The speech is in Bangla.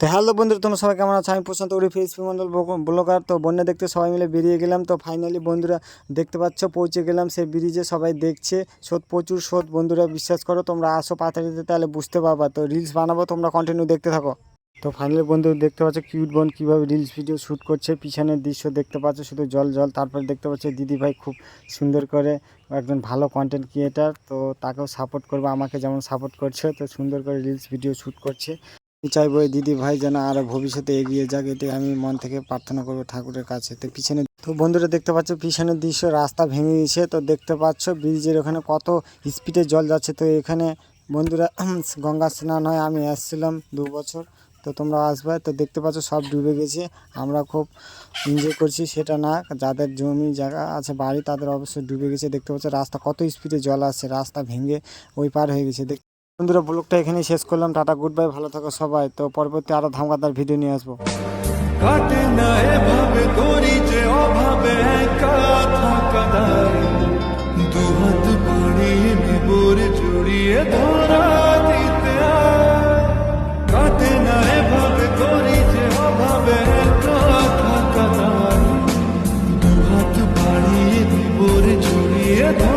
তো হ্যালো বন্ধুরা, তোমরা সবাই কেমন আছো? আমি প্রশান্ত উড়ি ফেসবুক মন্ডল ব্লগার। তো বন্যা দেখতে সবাই মিলে বেরিয়ে গেলাম। তো ফাইনালি বন্ধুরা, দেখতে পাচ্ছ, পৌঁছে গেলাম সেই ব্রিজে সবাই দেখছে। স্রোত প্রচুর স্রোত। বন্ধুরা, বিশ্বাস করো, তোমরা আসো পাতাড়িতে তাহলে বুঝতে পারবা। তো রিলস বানাবো, তোমরা কন্টিনিউ দেখতে থাকো। তো ফাইনালি বন্ধু দেখতে পাচ্ছ কিউট বোন কীভাবে রিলস ভিডিও শ্যুট করছে। পিছনের দৃশ্য দেখতে পাচ্ছ, শুধু জল জল। তারপরে দেখতে পাচ্ছ, দিদি ভাই খুব সুন্দর করে একজন ভালো কন্টেন্ট ক্রিয়েটার তো তাকেও সাপোর্ট করবে, আমাকে যেমন সাপোর্ট করছে, তো সুন্দর করে রিলস ভিডিও শ্যুট করছে। আমি চাইব এই দিদি ভাই যেন আরও ভবিষ্যতে এগিয়ে যাক এটাই আমি মন থেকে প্রার্থনা করব ঠাকুরের কাছে। তো পিছনে তো বন্ধুরা দেখতে পাচ্ছ, পিছনের দৃশ্য রাস্তা ভেঙে গেছে তো দেখতে পাচ্ছ, ব্রিজের ওখানে কত স্পিডে জল যাচ্ছে। তো এখানে বন্ধুরা গঙ্গা স্নান হয়। আমি আসছিলাম দু বছর। তো তোমরা আসবে। তো দেখতে পাচ্ছ, সব ডুবে গেছে। আমরা খুব এনজয় করছি, সেটা না। যাদের জমি জায়গা আছে, বাড়ি, তাদের অবশ্যই ডুবে গেছে। দেখতে পাচ্ছ, রাস্তা কত স্পিডে জল আসছে। রাস্তা ভেঙে ওই পার হয়ে গেছে। বন্ধুরা, ব্লগটা এখানেই শেষ করলাম। টাটা গুড বাই ভালো থাকো সবাই। তো পরবর্তী আরও ধামাকাদার ভিডিও নিয়ে আসব। কাটে না এভাবে না